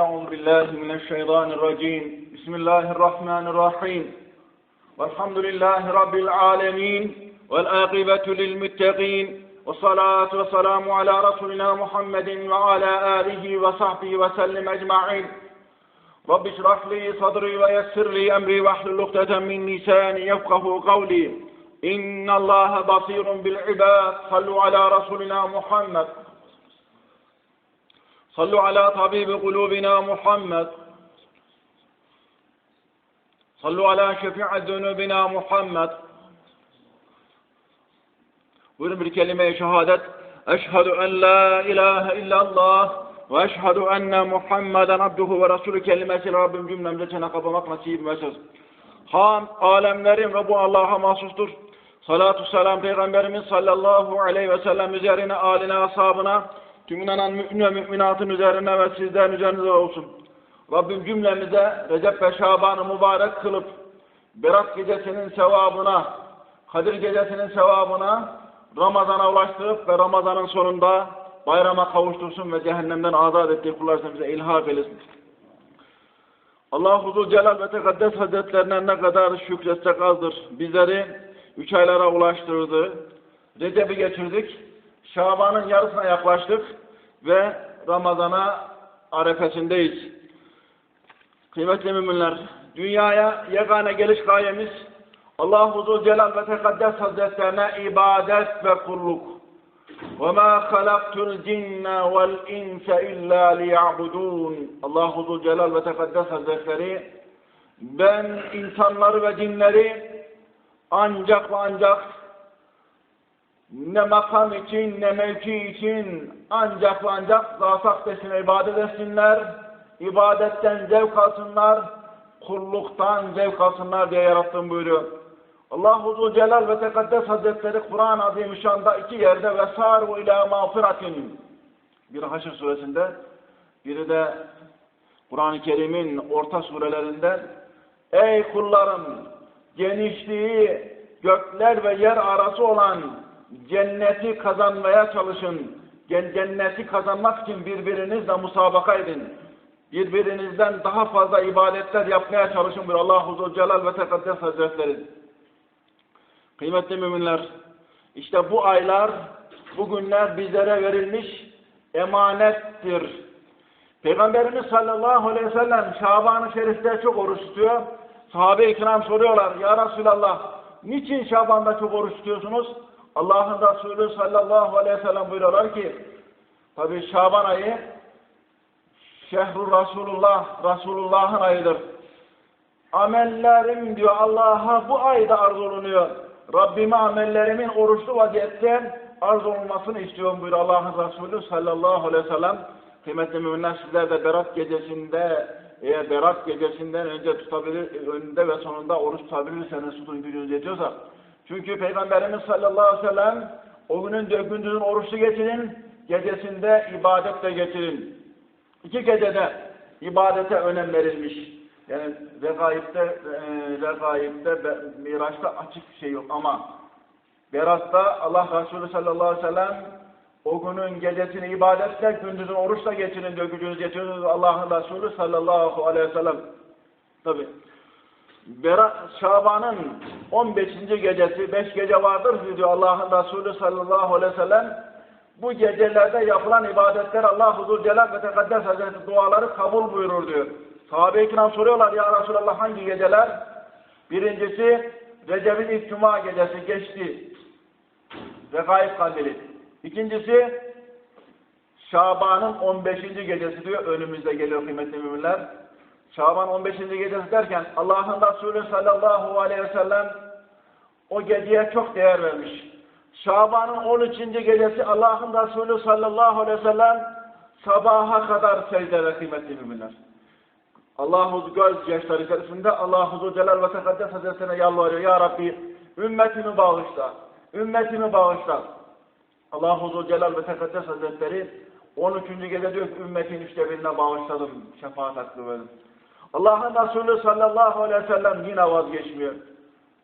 أعوذ بالله من الشيطان الرجيم. بسم الله الرحمن الرحيم. والحمد لله رب العالمين والآقبة للمتقين والصلاة والسلام على رسولنا محمد وعلى آله وصحبه وسلم أجمعين. رب اشرح لي صدري ويسر لي أمري واحلل عقدة من لساني يفقه قولي. إن الله بصير بالعباد. صلوا على رسولنا محمد. صلوا على طبيب قلوبنا محمد صلوا على شفيع ذنوبنا محمد Buyurun bir kelime-i şehadet. Eşhedü en la ilahe illallah ve eşhedü enne Muhammeden abduhu ve resulü kelimesiyle Rabbim cümlemize çene kapamak nasip mesaj. Ham alemlerin Rabbu Allah'a mahsustur. Salatu selam Peygamberimiz sallallahu aleyhi ve sellem üzerine, aline, ashabına, tüm inanan mümin ve müminatın üzerine ve sizlerin üzerinize olsun. Rabbim cümlemize Recep ve Şaban'ı mübarek kılıp, Berat gecesinin sevabına, Kadir gecesinin sevabına, Ramazan'a ulaştırıp ve Ramazan'ın sonunda bayrama kavuştursun ve cehennemden azat ettiği kullarsa bize ilhak eylesin. Allah Huzur Celal ve Tekaddes Hazretlerine ne kadar şükretsek azdır. Bizleri üç aylara ulaştırdı. Recep'i geçirdik. Şaban'ın yarısına yaklaştık ve Ramazan'a arefesindeyiz. Kıymetli müminler, dünyaya yegane geliş gayemiz Allah Huzur Celal ve Tekaddes Hazretlerine ibadet ve kulluk. وَمَا خَلَقْتُ الْجِنَّ وَالْاِنْسَ اِلَّا لِيَعْبُدُونَ Allah Huzur Celal ve Tekaddes Hazretleri ben insanları ve cinleri ancak ve ancak ne makam için ne mevki için ancak ve ancak zat desine ibadet etsinler, ibadetten zevk alsınlar, kulluktan zevk alsınlar diye yarattım buyuruyor. Allah Huzur Celal ve Tekaddes Hazretleri Kur'an-ı Azimüşşan'da iki yerde vesaru ila mağfiratin biri Haşr suresinde biri de Kur'an-ı Kerim'in orta surelerinden Ey kullarım genişliği gökler ve yer arası olan cenneti kazanmaya çalışın. Cenneti kazanmak için birbirinizle musabaka edin. Birbirinizden daha fazla ibadetler yapmaya çalışın bir Allah Huzur Celal ve Tekaddes Hazretleri. Kıymetli müminler, işte bu aylar, bu günler bizlere verilmiş emanettir. Peygamberimiz sallallahu aleyhi ve sellem Şaban-ı Şerif'te çok oruç tutuyor. Sahabe-i kiram soruyorlar, Ya Resulallah, niçin Şaban'da çok oruç tutuyorsunuz? Allah'ın Resulü sallallahu aleyhi ve sellem buyuruyorlar ki, tabi Şaban ayı, Şehru Resulullah, Resulullah'ın ayıdır. Amellerim diyor Allah'a bu ayda arz olunuyor. Rabbime amellerimin oruçlu vaziyette arz olunmasını istiyorum buyuruyor Allah'ın Resulü sallallahu aleyhi ve sellem. Kıymetli müminler sizler de Berat gecesinde eğer Berat gecesinden önce tutabilir, önünde ve sonunda oruç tutabilirseniz tutun gücünüz yetiyorsa. Çünkü Peygamberimiz sallallahu aleyhi ve sellem o günün gündüzün oruçlu geçirin, gecesinde ibadetle geçirin. İki gecede ibadete önem verilmiş. Yani regaipte, e, regaipte, miraçta açık bir şey yok ama Berat'ta Allah Resulü sallallahu aleyhi ve sellem o günün gecesini ibadetle, gündüzün oruçla geçirin diyor, gücünüz yetiyorsunuz Allah'ın Resulü sallallahu aleyhi ve sellem. Tabi. Şaban'ın 15. gecesi, 5 gece vardır diyor Allah'ın Resulü sallallahu aleyhi ve sellem. Bu gecelerde yapılan ibadetler Allah Huzur Celal ve Tekaddes Hazretleri duaları kabul buyurur diyor. Sahabe-i kiram soruyorlar ya Resulallah hangi geceler? Birincisi Recep'in ilk cuma gecesi geçti. Regaib kandili. İkincisi Şaban'ın 15. gecesi diyor. Önümüzde geliyor kıymetli müminler. Şaban 15. gecesi derken Allah'ın Resulü sallallahu aleyhi ve sellem o geceye çok değer vermiş. Şaban'ın 13. gecesi Allah'ın Resulü sallallahu aleyhi ve sellem sabaha kadar secdede kıymetli müminler. Allahu göz yaşları içerisinde Allah Huzur Celal ve Tekaddes Hazretlerine yalvarıyor. Ya Rabbi ümmetimi bağışla. Ümmetimi bağışla. Allah Huzur Celal ve Tekaddes Hazretleri 13. gece diyor ki ümmetin üçte birine bağışladım. Şefaat hakkı verdim. Allah'ın Resulü sallallahu aleyhi ve sellem yine vazgeçmiyor.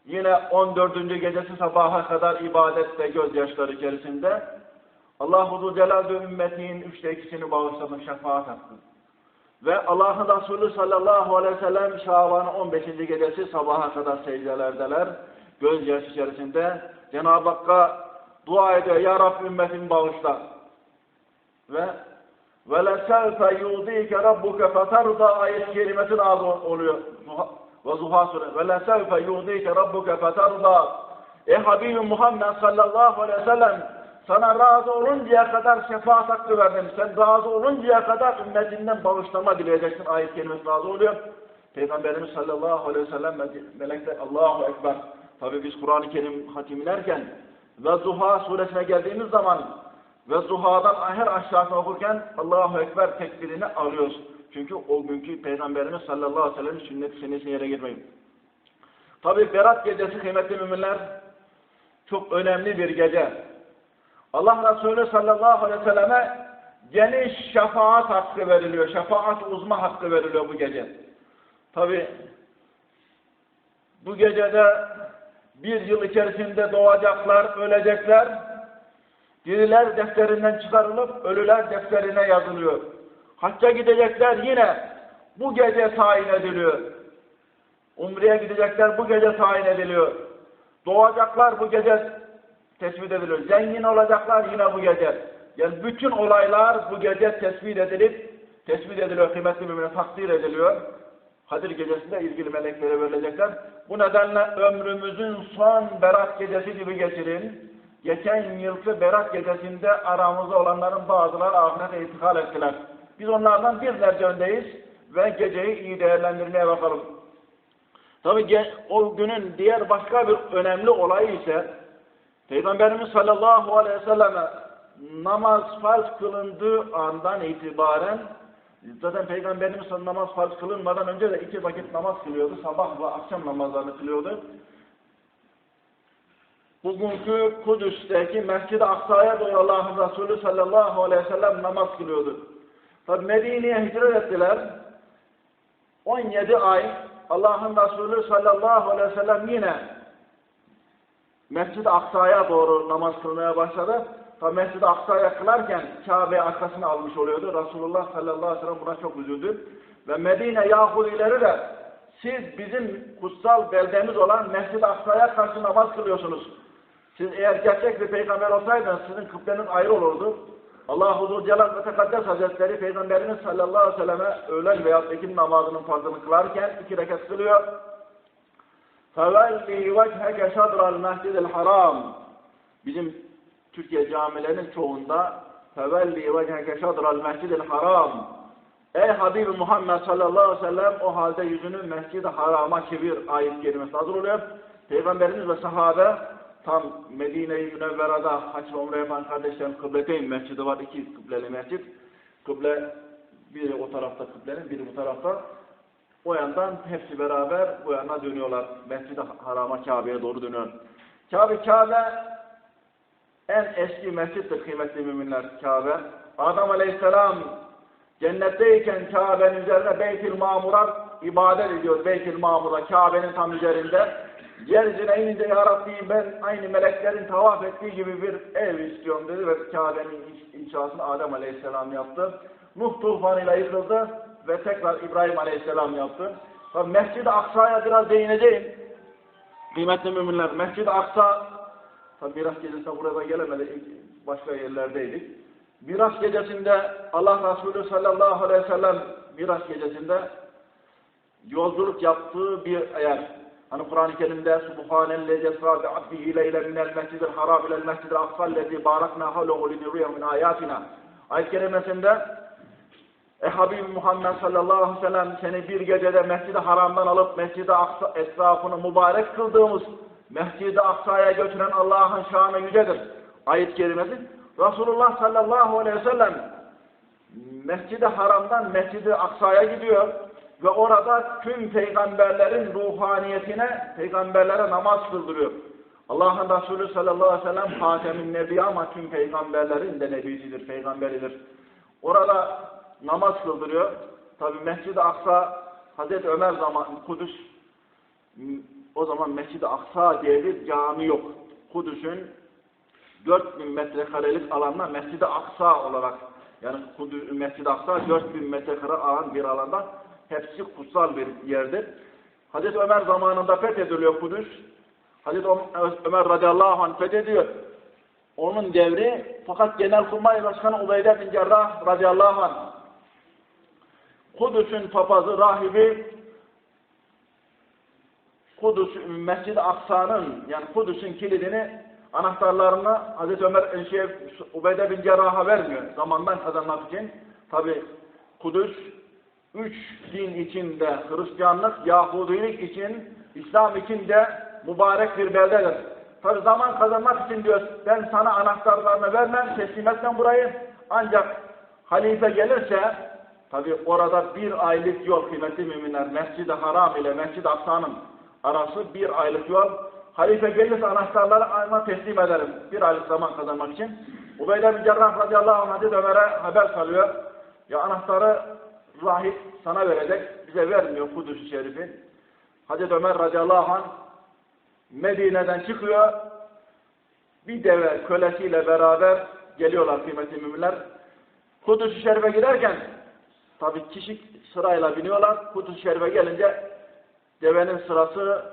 Yine 14. gecesi sabaha kadar ibadette gözyaşları içerisinde Allah Huzur Celal ve ümmetin üçte ikisini bağışladım. Şefaat hakkı. Ve Allah'ın Resulü sallallahu aleyhi ve sellem Şaban'ın 15. gecesi sabaha kadar secdelerdeler. Gözyaşı içerisinde Cenab-ı Hakk'a dua ediyor. Ya Rabbi ümmetimi bağışla. Ve ve lesevfe yudike rabbuke feterda ayet kelimesi nazı oluyor. Ve Zuha suresi. Ve lesevfe yudike rabbuke feterda Ey Habibim Muhammed sallallahu aleyhi ve sellem sana razı oluncaya kadar şefaat hakkı verdim. Sen razı oluncaya kadar ümmetinden bağışlama dileyeceksin. Ayet kelimesi razı oluyor. Peygamberimiz sallallahu aleyhi ve sellem melekler Allahu Ekber. Tabi biz Kur'an-ı Kerim hatimlerken ve Zuha suresine geldiğimiz zaman ve Zuha'dan her aşağısını okurken Allahu Ekber tekbirini alıyoruz. Çünkü o günkü Peygamberimiz sallallahu aleyhi ve sellem'in sünnet senesini yere girmeyin. Tabi Berat gecesi kıymetli müminler çok önemli bir gece. Allah Resulü sallallahu aleyhi ve selleme geniş şefaat hakkı veriliyor. Şefaat uzma hakkı veriliyor bu gece. Tabi bu gecede bir yıl içerisinde doğacaklar, ölecekler. Diriler defterinden çıkarılıp ölüler defterine yazılıyor. Hacca gidecekler yine bu gece tayin ediliyor. Umre'ye gidecekler bu gece tayin ediliyor. Doğacaklar bu gece tespit ediliyor. Zengin olacaklar yine bu gece. Yani bütün olaylar bu gece tespit edilip tespit ediliyor. Kıymetli müminler takdir ediliyor. Kadir gecesinde ilgili meleklere verilecekler. Bu nedenle ömrümüzün son berat gecesi gibi geçirin. Geçen yılki berat gecesinde aramızda olanların bazıları ahirete intikal ettiler. Biz onlardan bir derece öndeyiz ve geceyi iyi değerlendirmeye bakalım. Tabi o günün diğer başka bir önemli olayı ise Peygamberimiz sallallahu aleyhi ve selleme namaz farz kılındığı andan itibaren zaten Peygamberimiz namaz farz kılınmadan önce de iki vakit namaz kılıyordu. Sabah ve akşam namazlarını kılıyordu. Bugünkü Kudüs'teki Mescid-i Aksa'ya doğru Allah'ın Resulü sallallahu aleyhi ve sellem namaz kılıyordu. Tabi Medine'ye hicret ettiler. 17 ay Allah'ın Resulü sallallahu aleyhi ve sellem yine Mescid-i Aksa'ya doğru namaz kılmaya başladı. Tabi Mescid-i Aksa'ya kılarken Kabe'yi arkasına almış oluyordu. Resulullah sallallahu aleyhi ve sellem buna çok üzüldü. Ve Medine Yahudileri de siz bizim kutsal beldemiz olan Mescid-i Aksa'ya karşı namaz kılıyorsunuz. Siz eğer gerçek bir peygamber olsaydınız sizin kıbleniz ayrı olurdu. Allah Huzur Celal ve Tekaddes Hazretleri Peygamberimiz sallallahu aleyhi ve selleme öğlen veya ekim namazının farzını kılarken iki rekat kılıyor. فَوَلِّي وَجْهَكَ شَدْرَ الْمَسْجِدِ الْحَرَامِ Bizim Türkiye camilerinin çoğunda فَوَلِّي وَجْهَكَ شَدْرَ الْمَسْجِدِ الْحَرَامِ Ey Habibi Muhammed sallallahu aleyhi ve sellem o halde yüzünü Mescid-i Haram'a çevir ayet kelimesi hazır oluyor. Peygamberimiz ve sahabe tam Medine-i Münevvera'da haç ve umre yapan kardeşlerim kıbleteyn mescidi var. iki kıbleli mescid. Kıble biri o tarafta kıblenin, biri bu tarafta. O yandan hepsi beraber bu yana dönüyorlar. Mescid-i Haram'a Kabe'ye doğru dönüyor. Kabe, Kabe en eski mescittir kıymetli müminler Kabe. Adam Aleyhisselam cennetteyken Kabe'nin üzerine Beyt-i Mamur'a ibadet ediyor. Beyt-i Mamur'a Kabe'nin tam üzerinde. Yeryüzüne inince Ya Rabbi ben aynı meleklerin tavaf ettiği gibi bir ev istiyorum dedi ve Kabe'nin inşasını Adem Aleyhisselam yaptı. Nuh tufanıyla yıkıldı ve tekrar İbrahim Aleyhisselam yaptı. Mescid-i Aksa'ya biraz değineceğim. Kıymetli müminler, Mescid-i Aksa tabi Miraç gecesinde burada gelemedik, başka yerlerdeydik. Miraç gecesinde Allah Resulü sallallahu aleyhi ve sellem Miraç gecesinde yolculuk yaptığı bir yer. Hani Kur'an-ı Kerim'de Subhanellezi esra bi abdihi leyle minel mescidil haram ilel mescidil aksallezi barakna havlehu linuriyehu min ayatina. Ayet kerimesinde e Habib Muhammed sallallahu aleyhi ve sellem seni bir gecede Mescid-i Haram'dan alıp Mescid-i Aksa etrafını mübarek kıldığımız Mescid-i Aksa'ya götüren Allah'ın şanı yücedir. Ayet kerimesi. Resulullah sallallahu aleyhi ve sellem Mescid-i Haram'dan Mescid-i Aksa'ya gidiyor ve orada tüm peygamberlerin ruhaniyetine, peygamberlere namaz kıldırıyor. Allah'ın Resulü sallallahu aleyhi ve sellem Hatemin Nebi ama tüm peygamberlerin de nebisidir, peygamberidir. Orada namaz kıldırıyor. Tabi Mescid-i Aksa Hazreti Ömer zaman Kudüs o zaman Mescid-i Aksa diye bir cami yok. Kudüs'ün 4000 metrekarelik alanda Mescid-i Aksa olarak Yani Mescid-i Aksa 4000 metrekare alan bir alanda hepsi kutsal bir yerdir. Hazreti Ömer zamanında fethediliyor Kudüs. Hazreti Ömer radıyallahu anh fethediyor. Onun devri fakat Genelkurmay Başkanı Ubeyde bin Cerrah radıyallahu anh Kudüs'ün papazı, rahibi Kudüs, Mescid-i Aksa'nın yani Kudüs'ün kilidini anahtarlarını Hazreti Ömer şey, Ubeyde bin Cerrah'a vermiyor zamandan kazanmak için. Tabi Kudüs üç din içinde Hristiyanlık, Yahudilik için, İslam için de mübarek bir beldedir. Tabi zaman kazanmak için diyor ben sana anahtarlarını vermem, teslim etmem burayı. Ancak halife gelirse tabi orada bir aylık yol kıymetli müminler Mescid-i Haram ile Mescid-i Aksa'nın arası bir aylık yol. Halife gelirse anahtarları ayma teslim ederim. Bir aylık zaman kazanmak için. Ubeyde bin Cerrah radıyallahu anh Hazreti Ömer'e haber salıyor. Ya anahtarı rahip sana verecek. Bize vermiyor Kudüs-ü Şerif'i. Hazreti Ömer radıyallahu anh Medine'den çıkıyor. Bir deve kölesiyle beraber geliyorlar kıymetli müminler. Kudüs-ü Şerif'e giderken tabi kişi sırayla biniyorlar. Kudüs-ü Şerif'e gelince devenin sırası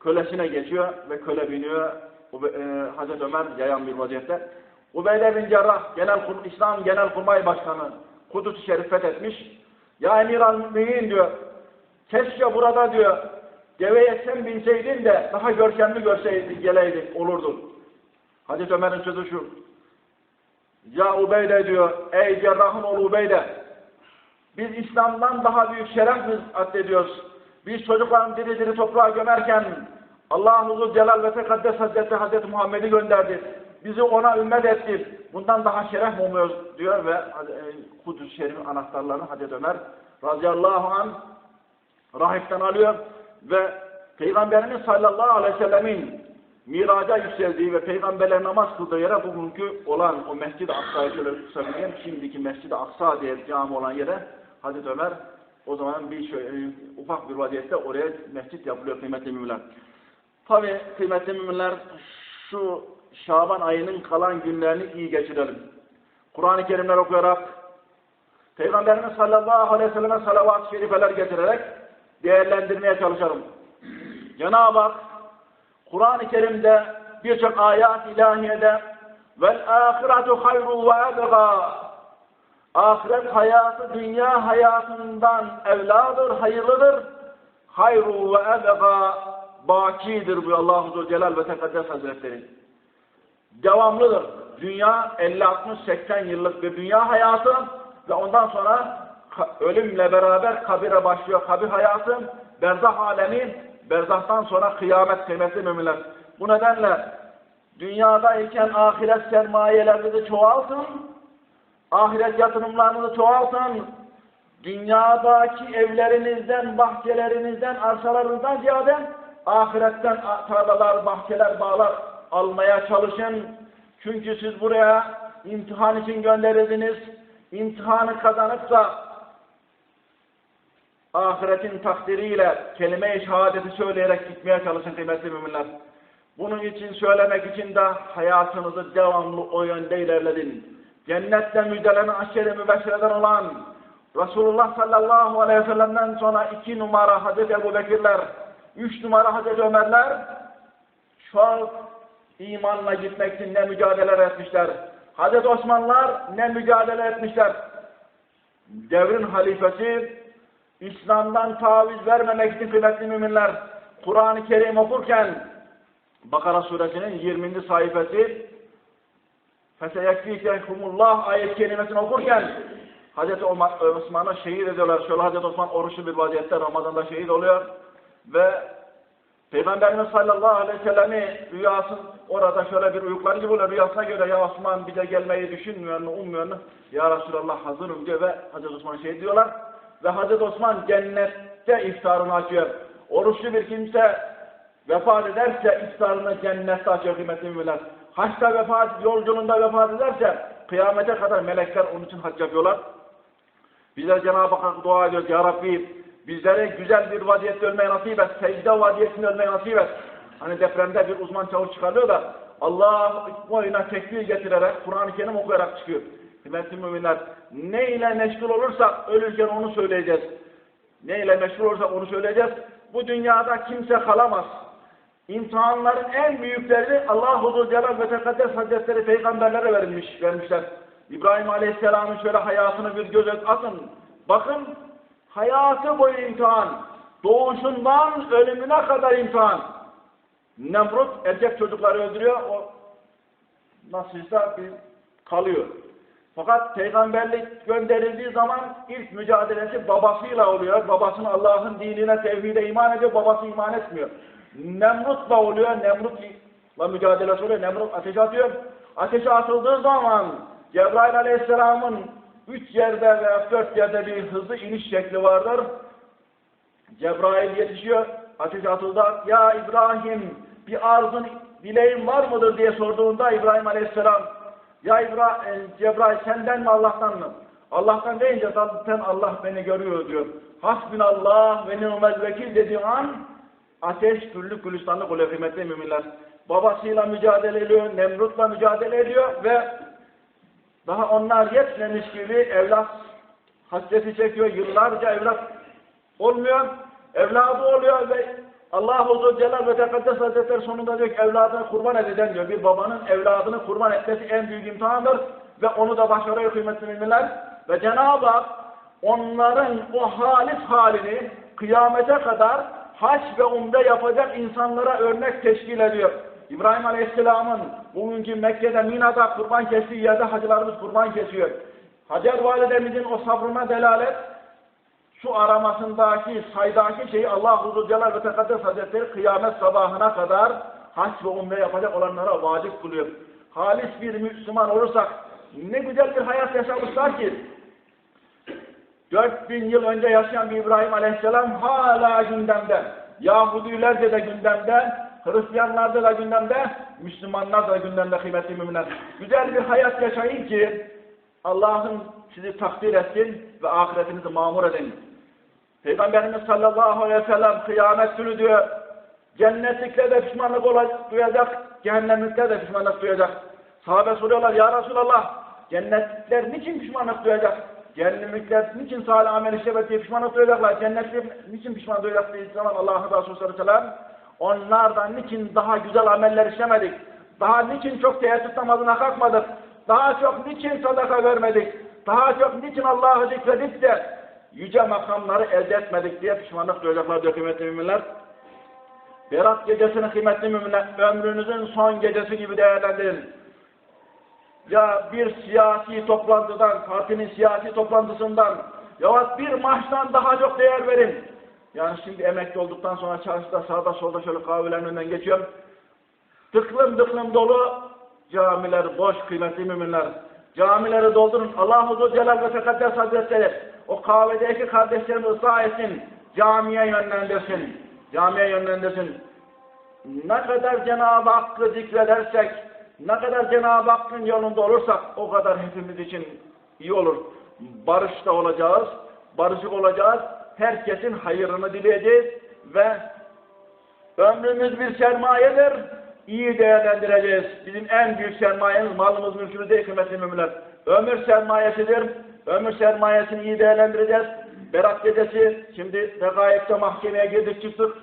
kölesine geçiyor ve köle biniyor. E, Hazreti Ömer yayan bir vaziyette. Ubeyde bin Cerrah, Genel İslam Genel Kurmay Başkanı Kudüs-ü Şerif fethetmiş. Ya Emir al-Müminin diyor, keşke burada diyor, deveye sen binseydin de daha görkemli görseydin, geleydin, olurdu. Hazreti Ömer'in sözü şu, Ya Ubeyde diyor, ey Cerrah'ın oğlu Ubeyde, biz İslam'dan daha büyük şeref biz addediyoruz. Biz çocukların diri diri toprağa gömerken Allah-u Celal ve Tekaddes Hazreti Hazreti Muhammed'i gönderdi. Bizi ona ümmet etti. Bundan daha şeref mi diyor ve Kudüs Şerif'in anahtarlarını Hazreti Ömer radıyallahu anh rahipten alıyor ve Peygamberimiz sallallahu aleyhi ve sellemin miraca yükseldiği ve peygamberler namaz kıldığı yere bugünkü olan o Mescid-i Aksa'yı şöyle tutabilirim. Şimdiki Mescid-i Aksa diye cami olan yere Hazreti Ömer o zaman bir şöyle, ufak bir vaziyette oraya mescit yapılıyor kıymetli müminler. Tabi kıymetli müminler şu Şaban ayının kalan günlerini iyi geçirelim. Kur'an-ı Kerimler okuyarak Peygamberimiz sallallahu aleyhi ve selleme salavat-ı şerifeler getirerek değerlendirmeye çalışalım. Cenab-ı Hak Kur'an-ı Kerim'de birçok ayat ilahiyede vel ahiretu hayru ve ebgâ ahiret hayatı dünya hayatından evladır, hayırlıdır. Hayru ve ebgâ bakidir bu Allahu Celal ve Tekaddes Hazretleri. Devamlıdır. Dünya 50 60 80 yıllık bir dünya hayatı ve ondan sonra ölümle beraber kabire başlıyor kabir hayatı. Berzah alemi, berzahtan sonra kıyamet kıymetli müminler. Bu nedenle dünyadayken ahiret sermayelerinizi çoğaltın, ahiret yatırımlarınızı çoğaltın, dünyadaki evlerinizden, bahçelerinizden, arsalarınızdan ziyade ahiretten tarlalar, bahçeler, bağlar almaya çalışın. Çünkü siz buraya imtihan için gönderildiniz. İmtihanı kazanıp da ahiretin takdiriyle kelime-i şehadeti söyleyerek gitmeye çalışın kıymetli müminler. Bunun için söylemek için de hayatınızı devamlı o yönde ilerledin. Cennetle müjdelenen aşere mübeşşireden olan Resulullah sallallahu aleyhi ve sellem'den sonra iki numara Hazreti Ebu Bekirler, üç numara Hazreti Ömerler çok imanla gitmek için ne mücadele etmişler. Hazreti Osmanlılar ne mücadele etmişler. Devrin halifesi İslam'dan taviz vermemek için kıymetli müminler Kur'an-ı Kerim okurken Bakara suresinin 20. sayfası Feseyekfîkehumullah ayet kelimesini okurken Hazreti Osman'ı şehit ediyorlar. Şöyle Hazreti Osman oruçlu bir vaziyette Ramazan'da şehit oluyor ve Peygamberimiz sallallahu aleyhi ve sellem'i rüyası orada şöyle bir uyukları gibi oluyor. Rüyasına göre ya Osman bize gelmeyi düşünmüyor mu, ummuyor mu? Ya Resulallah hazırım diyor ve Hazreti Osman şey diyorlar. Ve Hazreti Osman cennette iftarını açıyor. Oruçlu bir kimse vefat ederse iftarını cennette açıyor kıymetli müminler. Haçta vefat, yolculuğunda vefat ederse kıyamete kadar melekler onun için hac yapıyorlar. Bizler Cenab-ı Hakk'a dua ediyoruz. Ya Rabbi bizlere güzel bir vaziyette ölmeyi nasip et. Secde vaziyetinde ölmeyi nasip et. Hani depremde bir uzman çavuş çıkarıyor da Allah boyuna tekbir getirerek, Kur'an-ı Kerim okuyarak çıkıyor. Kıymetli müminler, ne ile meşgul olursak ölürken onu söyleyeceğiz. Ne ile meşgul olursak onu söyleyeceğiz. Bu dünyada kimse kalamaz. İmtihanların en büyükleri Allah Huzur Celal ve Tekaddes Hazretleri peygamberlere verilmiş, vermişler. İbrahim Aleyhisselam'ın şöyle hayatını bir göz atın. Bakın hayatı boyu imtihan. Doğuşundan ölümüne kadar imtihan. Nemrut erkek çocukları öldürüyor. O nasılsa bir kalıyor. Fakat peygamberlik gönderildiği zaman ilk mücadelesi babasıyla oluyor. Babasının Allah'ın dinine, tevhide iman ediyor. Babası iman etmiyor. Nemrut'la oluyor. Nemrut'la mücadelesi oluyor. Nemrut ateşe atıyor. Ateşe atıldığı zaman Cebrail Aleyhisselam'ın üç yerde veya dört yerde bir hızlı iniş şekli vardır. Cebrail yetişiyor. Ateşe atıldı. Ya İbrahim bir arzun dileğin var mıdır diye sorduğunda İbrahim Aleyhisselam ya İbrahim, Cebrail senden mi Allah'tan mı? Allah'tan deyince zaten Allah beni görüyor diyor. Hasbinallah ve ni'mel vekil dediği an ateş küllü gülistanlık oluyor kıymetli müminler. Babasıyla mücadele ediyor, Nemrut'la mücadele ediyor ve daha onlar yetmemiş gibi evlat hasreti çekiyor. Yıllarca evlat olmuyor. Evladı oluyor ve Allah Azze Celal ve Tekaddes Hazretleri sonunda diyor ki evladını kurban edeceğim diyor. Bir babanın evladını kurban etmesi en büyük imtihandır ve onu da başarıyor kıymetli müminler. Ve Cenab-ı Hak onların o halis halini kıyamete kadar haç ve umde yapacak insanlara örnek teşkil ediyor. İbrahim Aleyhisselam'ın bugünkü Mekke'de Mina'da kurban kestiği yerde hacılarımız kurban kesiyor. Hacer validemizin o sabrına delalet şu aramasındaki, saydaki şeyi Allah Huzur Celal ve Tekaddes Hazretleri kıyamet sabahına kadar hac ve umre yapacak olanlara vacip kılıyor. Halis bir Müslüman olursak ne güzel bir hayat yaşamışlar ki 4000 yıl önce yaşayan bir İbrahim Aleyhisselam hala gündemde. Yahudilerce de gündemde, Hristiyanlarda da gündemde, Müslümanlar da gündemde kıymetli müminler. Güzel bir hayat yaşayın ki Allah'ın sizi takdir etsin ve ahiretinizi mamur edin. Peygamberimiz sallallahu aleyhi ve sellem kıyamet günü diyor, cennetlikle de pişmanlık olacak, duyacak, cehennemlikle de pişmanlık duyacak. Sahabe soruyorlar, ya Resulallah, cennetlikler niçin pişmanlık duyacak? Cehennemlikler niçin salih amel işlemek diye pişmanlık duyacaklar? Cennetlikler niçin pişman duyacak diye zaman Allah'ın Resulü sallallahu aleyhi ve sellem, onlardan niçin daha güzel ameller işlemedik? Daha niçin çok teheccüd namazına kalkmadık? Daha çok niçin sadaka vermedik? Daha çok niçin Allah'ı zikredip de yüce makamları elde etmedik diye pişmanlık duyacaklar kıymetli müminler. Berat gecesini kıymetli müminler ömrünüzün son gecesi gibi değerlendirin. Ya bir siyasi toplantıdan, partinin siyasi toplantısından ya bir maçtan daha çok değer verin. Yani şimdi emekli olduktan sonra çarşıda sağda solda şöyle kahvelerin önünden geçiyorum. Tıklım tıklım dolu camiler boş kıymetli müminler. Camileri doldurun. Allah Huzur Celal ve Tekaddes Hazretleri o kahvedeki kardeşlerimi ıslah etsin. Camiye yönlendirsin. Camiye yönlendirsin. Ne kadar Cenab-ı Hakk'ı zikredersek, ne kadar Cenab-ı Hakk'ın yolunda olursak o kadar hepimiz için iyi olur. Barışta olacağız, barışık olacağız. Herkesin hayırını dileyeceğiz ve ömrümüz bir sermayedir iyi değerlendireceğiz. Bizim en büyük sermayemiz malımız mülkümüz değil kıymetli müminler. Ömür sermayesidir. Ömür sermayesini iyi değerlendireceğiz. Berat gecesi şimdi Regaip'te mahkemeye girdik çıktık.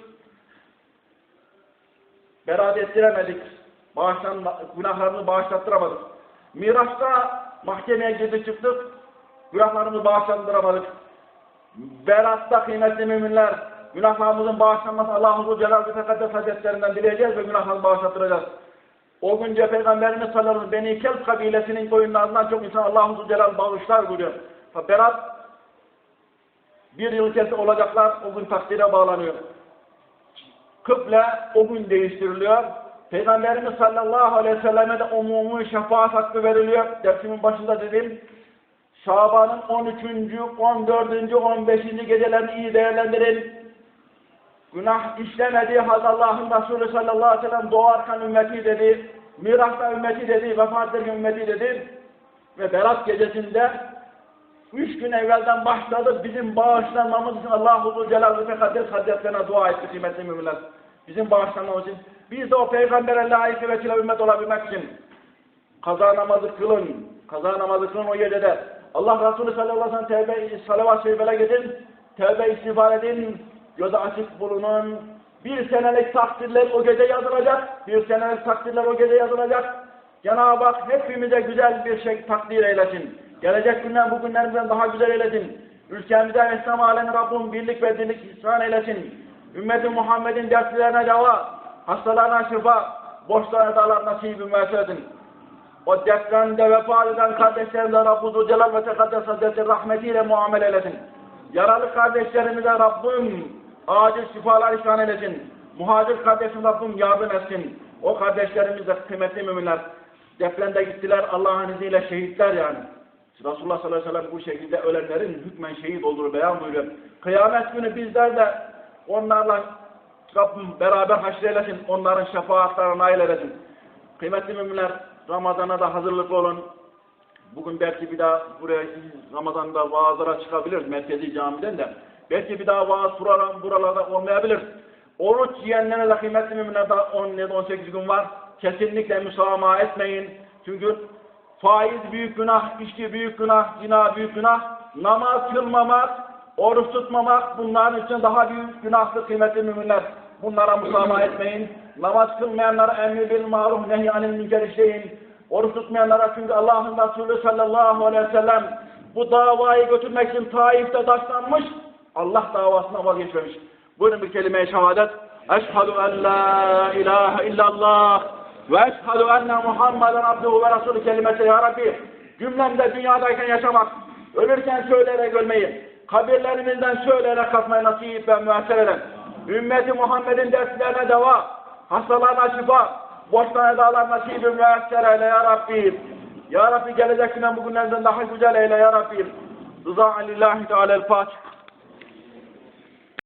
Berat ettiremedik. Bağışlan, günahlarını bağışlattıramadık. Miraç'ta mahkemeye girdik çıktık. Günahlarımızı bağışlandıramadık. Berat'ta kıymetli müminler Günahlarımızın bağışlanması Allah'ın Celal ve Tekaddes Hazretlerinden dileyeceğiz ve günahlarını bağışlattıracağız. O günce Peygamberimiz sallallahu aleyhi ve sellem Beni Kelp kabilesinin koyunlarından çok insan Allah'ın Celal bağışlar buyuruyor. Berat bir yıl kesi olacaklar o gün takdire bağlanıyor. Kıble o gün değiştiriliyor. Peygamberimiz sallallahu aleyhi ve selleme de umumi şefaat hakkı veriliyor. Dersimin başında dedim. Şaban'ın 13. 14. 15. gecelerini iyi değerlendirin günah işlemediği halde Allah'ın Resulü sallallahu aleyhi ve sellem doğarken ümmeti dedi, mirasta ümmeti dedi, vefat ederken ümmeti dedi ve Berat gecesinde üç gün evvelden başladı bizim bağışlanmamız için Allah-u Celal ve Tekaddes Hazretlerine dua etti kıymetli müminler. Bizim bağışlanmamız için Biz de o peygambere layık ve ümmet olabilmek için kaza namazı kılın. Kaza namazı kılın o gecede. Allah Resulü sallallahu aleyhi ve sellem tevbe, salavat şerifele gidin. Tevbe istiğfar edin. Gözü açık bulunun. Bir senelik takdirler o gece yazılacak. Bir senelik takdirler o gece yazılacak. Cenab-ı Hak hepimize güzel bir şey takdir eylesin. Gelecek günler bugünlerimizden daha güzel eylesin. Ülkemize ve İslam alemi Rabbim birlik ve dirlik ihsan eylesin. Ümmeti Muhammed'in dertlerine deva, hastalarına şifa, borçlarına dağlar nasibi müessir edin. O depremde vefat eden kardeşlerimize Rabbu Celal ve Tekaddes Hazretleri rahmetiyle muamele eylesin. Yaralı kardeşlerimize Rabbim acil şifalar ihsan eylesin. Muhacir kardeşim Rabbim yardım etsin. O kardeşlerimiz de kıymetli müminler depremde gittiler Allah'ın izniyle şehitler yani. Resulullah sallallahu aleyhi ve sellem bu şekilde ölenlerin hükmen şehit olduğunu beyan buyuruyor. Kıyamet günü bizler de onlarla Rabbim beraber haşreylesin. Onların şefaatlerine nail eylesin. Kıymetli müminler Ramazan'a da hazırlıklı olun. Bugün belki bir daha buraya Ramazan'da vaazlara çıkabiliriz merkezi camiden de. Belki bir daha vaaz buralarda, buralarda olmayabilir. Oruç yiyenlere de kıymetli müminler daha 17-18 gün var. Kesinlikle müsamaha etmeyin. Çünkü faiz büyük günah, içki büyük günah, zina büyük günah, namaz kılmamak, oruç tutmamak bunların için daha büyük günahtır kıymetli müminler. Bunlara musamaha etmeyin. Namaz kılmayanlara emri bil maruf nehy anil münker işleyin. Oruç tutmayanlara çünkü Allah'ın Resulü sallallahu aleyhi ve sellem bu davayı götürmek için Taif'te taşlanmış. Allah davasına vazgeçmemiş. Buyurun bir kelime-i şehadet. Eşhedü en la ilahe illallah ve eşhedü enne Muhammeden abduhu ve resulü kelimesi ya Rabbi. Cümlemde dünyadayken yaşamak, ölürken söyleyerek ölmeyi, kabirlerimizden söyleyerek kalkmayı nasip ve müessir eden, ümmeti Muhammed'in derslerine deva, hastalarına şifa, borçlarına dağlar nasibi müessir eyle ya Rabbi. Ya Rabbi gelecek günden bugünlerden daha güzel eyle ya Rabbi. Rıza lillahi teala'l-Fatiha.